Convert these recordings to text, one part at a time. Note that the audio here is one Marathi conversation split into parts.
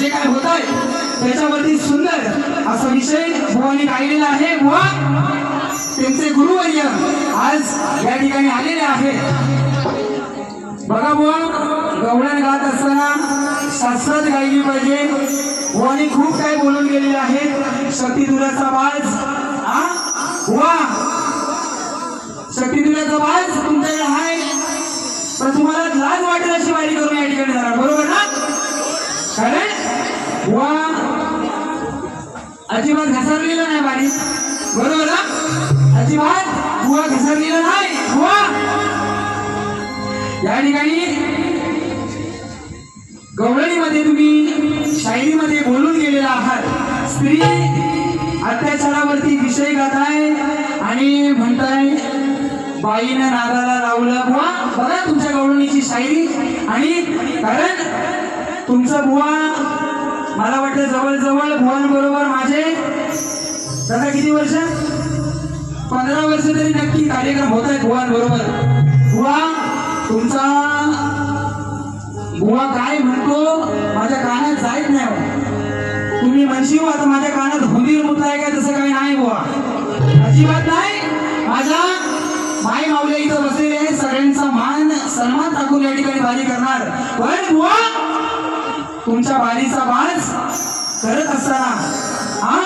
जे काय होत आहे त्याच्यावरती सुंदर असा विषय भुवानी गायलेला आहे. बुवा त्यांचे गुरुवर्य आज या ठिकाणी आलेले आहेत. बघा बुवा गवळण गात असताना शास्त्रात गायली पाहिजे. बुवानी खूप काही बोलून गेलेले आहेत. शक्तिदुराचा बाज हा बुवा शक्तिदुराचा बाज तुमच्याकडे आहे. तर तुम्हाला लाज वाटेल अशी वारी करून या ठिकाणी जाणार बरोबर? बुवा अजिबात घसरलेलं नाही पाणी बरोबर ना? अजिबात बुवा घसरलेलं नाही. बुवा या ठिकाणी गवळणीमध्ये तुम्ही शायरीमध्ये बोलून गेलेला आहात. स्त्री अत्याचारावरती विषय गाताय आणि म्हणताय बाईनं नादाला लावलं. बुवा बघा तुमच्या गवळणीची शायरी. आणि कारण तुमचा बुवा मला वाटतं जवळजवळ बरोबर माझे दादा किती वर्ष? पंधरा वर्ष तरी नक्की कार्यक्रम होत आहेत बरोबर बुवा तुमचा बुवा काय म्हणतो? माझ्या कानात जायत नाही हो. तुम्ही म्हणशी आता माझ्या कानात हुंदीर मुतलाय काय तसं काही नाही बुवा. अजिबात नाही. माझ्या माई माऊल्या इथं बसलेले सगळ्यांचा मान सन्मान टाकून या ठिकाणी भारी करणार. पण बुवा तुमच्या बारीचा बाज करत असताना हा?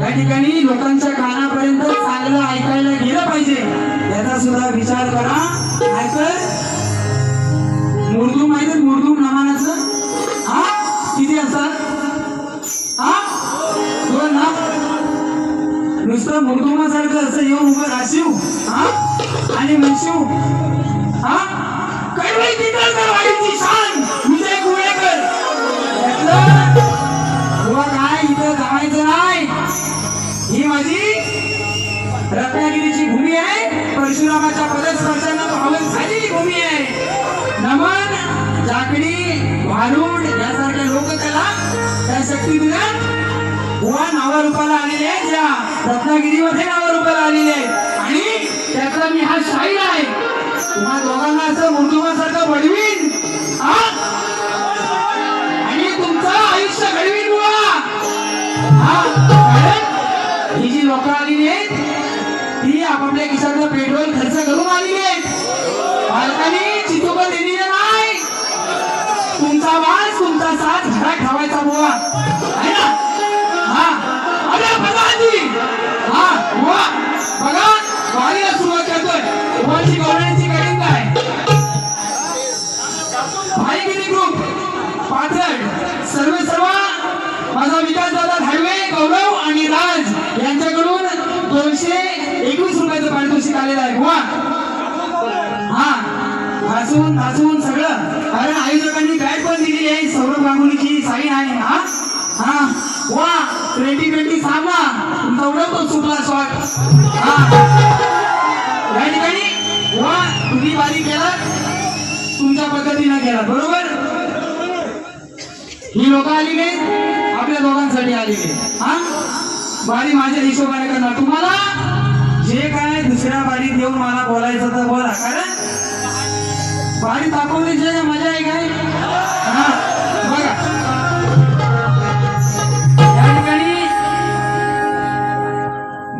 या ठिकाणी लोकांच्या कानापर्यंत चांगलं ऐकायला गेलं पाहिजे. याचा सुद्धा विचार करा. नाहीतर मुर्दूम माहिती मुर्दूम नामानाचं हा? किती असतात? हा? दोन ना? नुसतं मुर्दुमासारखं असं येऊन उभं राशीव हा? आणि म्हणशीव हा? कडवई तिथं शान. रत्नागिरीची भूमी आहे परशुरामाच्या पदस्पर्शानं पावन झालेली भूमी आहे. नमन जाकडी भारुड यासारख्या लोककला त्या शक्ती दिल्या नावारूपाला आलेले आहेत ज्या रत्नागिरीमध्ये नावारूपाला आलेले आहेत. आणि त्यातला मी हा शाहीर आहे. तुम्हा दोघांना असं मुंडुमासारखं बडवीन. हा सोबत चितोबा दिलेलं नाही. तुमचा वास तुमचा साथ घरा ठेवायचा बुवा. आहे ना? हा. अरे प्रधानजी हा बुवा. बघा वारीला सुरुवात करतोय. बुवाची गौरवाची कठीण काय? भाईगिरी ग्रुप पाथर्ड सर्व सर्व माझा विकास दादा धाडवे गौरव आणि राज यांच्याकडून दोनशे एकवीस रुपयाचं पारितोषिक आलेलं आहे. बुवा. हसून हसून सगळं. अरे आई लोकांनी बॅट पण दिली आहे. सौरभ गांगुलीची साईन आहे. हा? हा? वा! ट्वेंटी ट्वेंटी सामना तुमचा पण सुटला शॉट हा. या ठिकाणी? वा! तुम्ही बारी केला. तुमच्या पद्धतीनं केला. बरोबर? ही लोक आली नाही. आपल्या दोघांसाठी आली नाही. हा? बारी माझ्या हिशोबाने करणार. तुम्हाला जे काय दुसऱ्या बारीत येऊन मला बोलायचं तर बोला. कारण साडी दाखवली जे मजा आहे काय? बघा. या ठिकाणी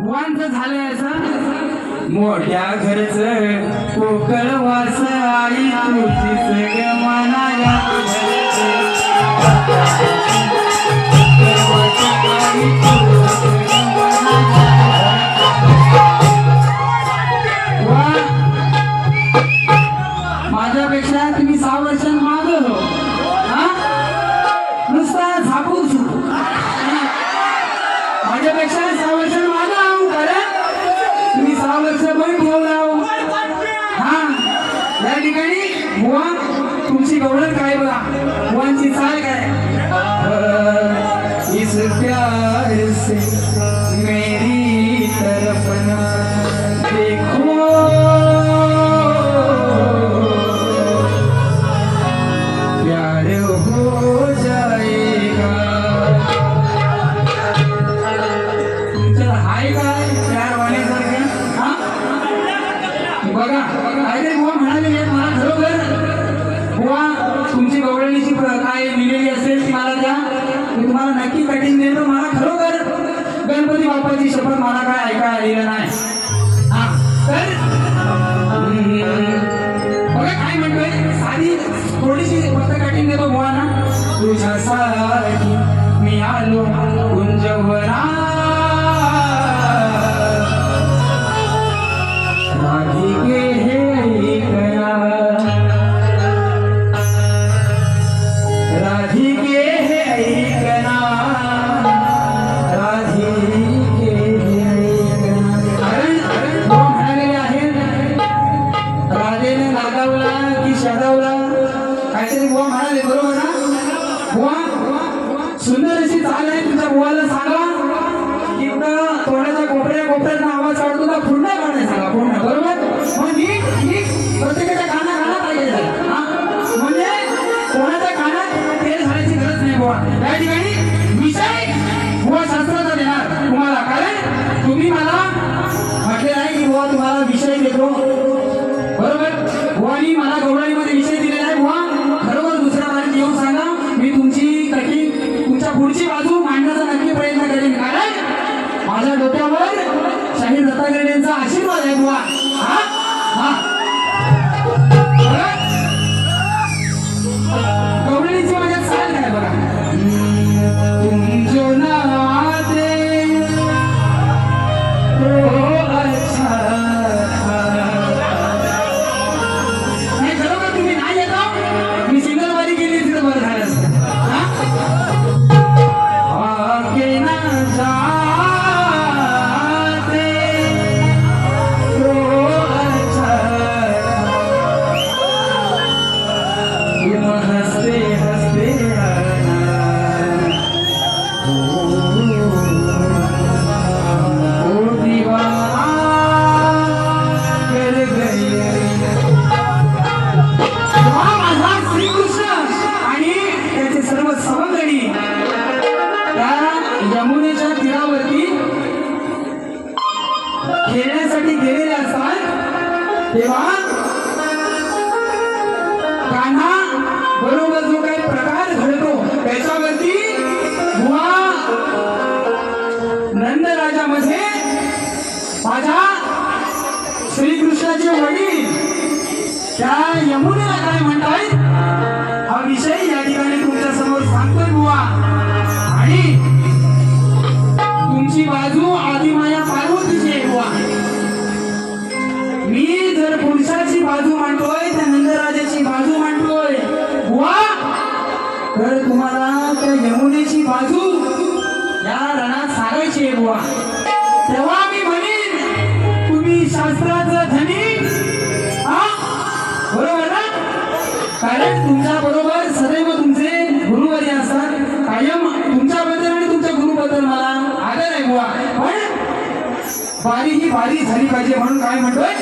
बुवांचं झालंय असं. मोठ्या घरच कोकळ वास आई तुझी सग मनाया. बापाची शपथ मला काय? ऐका आलेलं नाही हा तर बघा काय म्हणतोय? साधी थोडीशी फक्त काढून देतो बुवा ना. तुझ्यासाठी मी आलो गुंजवरा दत्तात्रय यांचा आशीर्वाद आहे बुवा कान्हा बरोबर जो काही प्रकार घडतो त्याच्यावरती नंदराजामध्ये माझ्या श्रीकृष्णाचे वडील त्या यमुनेला काय म्हणतायत? हा विषय या ठिकाणी तुमच्यासमोर सांगतोय बुवा. आणि तुमची बाजू आदिमाया पार्वतीची आहे बुवा. मी पुरुषाची बाजू मांडतोय त्या नंदराजाची बाजू मांडतोय. बुवा तर तुम्हाला त्या यमुनेची बाजू या रणात सारायची आहे बुवा. तेव्हा मी म्हणेन तुम्ही शास्त्राचं धनी हा? बरोबर ना? कारण तुमच्या बरोबर सदैव तुमचे गुरुवारी असतात. कायम तुमच्याबद्दल आणि तुमच्या गुरुबद्दल मला आदर आहे बुवा. पण बारी ही बारी झाली पाहिजे म्हणून काय म्हणतोय?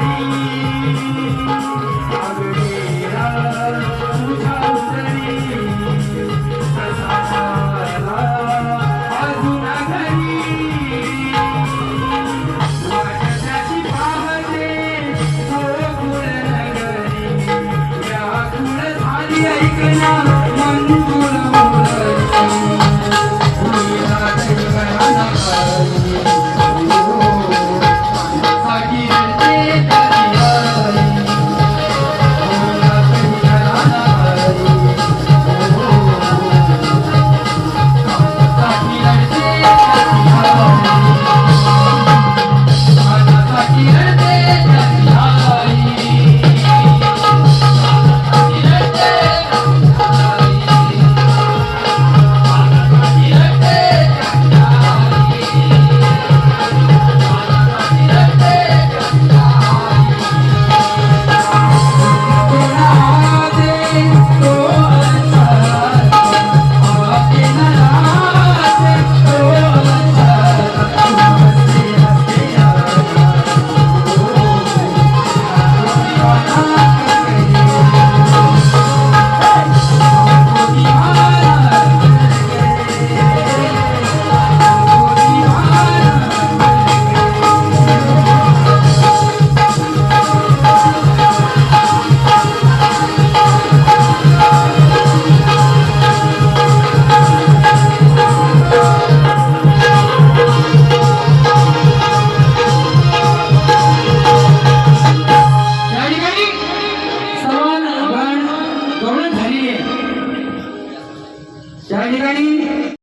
Maria.